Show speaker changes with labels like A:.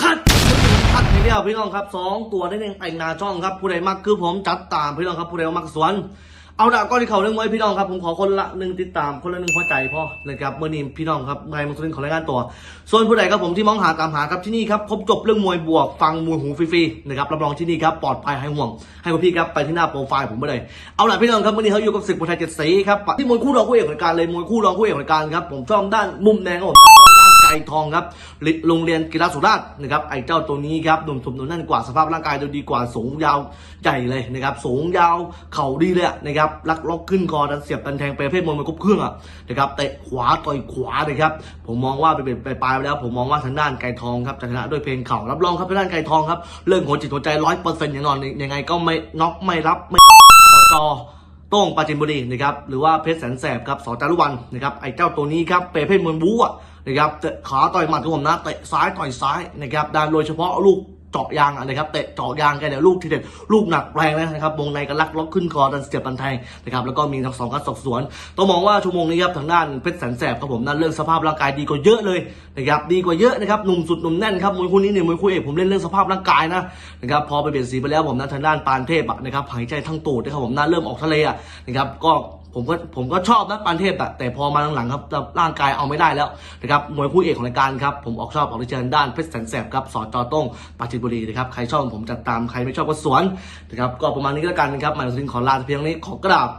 A: คัดคัดทีเดียวพี่น้องครับสองตัวได้เองแต่งนาช่องครับผู้ใดมักคือผมจัดตามพี่น้องครับผู้ใดมักสวน เอาดาก้อนที่เขาเรื่องไว้พี่น้องครับผมขอคนละหนึ่งติดตามคนละหนึ่งหัวใจพ่อนะครับเมื่อนี้พี่น้องครับนายมังสุรินขอรายงานตัวส่วนผู้ใดครับผมที่มองหาตามหาครับที่นี่ครับครบจบเรื่องมวยบวกฟังมวยหูฟรีๆนะครับรับรองที่นี่ครับปลอดภัยให้ห่วง ให้คุณพี่ครับไปที่หน้าโปรไฟล์ผมไปเลยเอาล่ะพี่น้องครับวันนี้เขาอยู่กับศึกมวยไทยเจ็ดสีครับที่มวยคู่รองคู่เอกของรายการเลยมวยคู่รองคู่เอกของรายการครับผมชอบด้านมุมแดงครับผม ชอบด้านไก่ทองครับโรงเรียนกีฬาสุราษฎร์นะครับไอ้เจ้าตัวนี้ครับหนุ่มสมหนุนแน่นกว่าสภาพร่างกายดูดีกว่าสูงยาวใหญ่เลยนะครับสูงยาวเข่าดีเลยนะครับลักล็อกขึ้นคอดันเสียบดันแทงไปรเภทมวยมันครบเครื่องอะนะครับเตะขวาต่อยขวานะครับผมมองว่าไปเป็นไปปลายไปแล้ว ผมมองว่าทางด้านไก่ทองครับชนะด้วยเพลงเข่ารับรองครับทางด้านไก่ทองครับเรื่องหัวจิตหัวใจร้อยเปอร์เซ็นต์อย่างนอนยังไงก็ไม่น็อกไม่รับไม่จอต้งปาจินบุรีนะครับหรือว่าเพชรแสนแสบครับสอจารุวันนะครับไอ้เจ้าตัวนี้ครับเปเพ่นเมืองบู๊อะ นะครับเตะขาต่อยหมัดของผมนะเตะซ้ายต่อยซ้ายนะครับด้านโดยเฉพาะลูกเจาะยางอะนะครับเตะเจาะยางแกเนี่ยลูกทีเด็ดลูกหนักแรงนะครับวงในกันลักล็อกขึ้นคอดันเสียบดันแทงนะครับแล้วก็มีทั้งสองการสอบสวนต้องมองว่าชั่วโมงนี้ครับทางด้านเพชรแสนแสบครับผมนั่นเรื่องสภาพร่างกายดีกว่าเยอะเลยนะครับดีกว่าเยอะนะครับหนุ่มสุดหนุ่มแน่นครับมวยคู่นี้เนี่ยมวยคู่เอกผมเล่นเรื่องสภาพร่างกายนะนะครับพอไปเปลี่ยนสีไปแล้วผมนะทางด้านปานเทพนะครับหายใจทั้งตูดนะครับผมน่าเริ่มออกทะเลนะครับก็ ผมก็ผมก็ชอบนะปานเทพอะแต่พอมาหลังๆครับร่างกายเอาไม่ได้แล้วนะครับมวยคู่เอกของรายการครับผมออกชอบออกที่เชิญด้านเพชรแสนแสบครับสอจอต้งปราจินบุรีนะครับใครชอบผมจัดตามใครไม่ชอบก็สวนนะครับก็ประมาณนี้ก็แล้วกันนะครับหมายถึงขอลาเพียงนี้ขอกราบ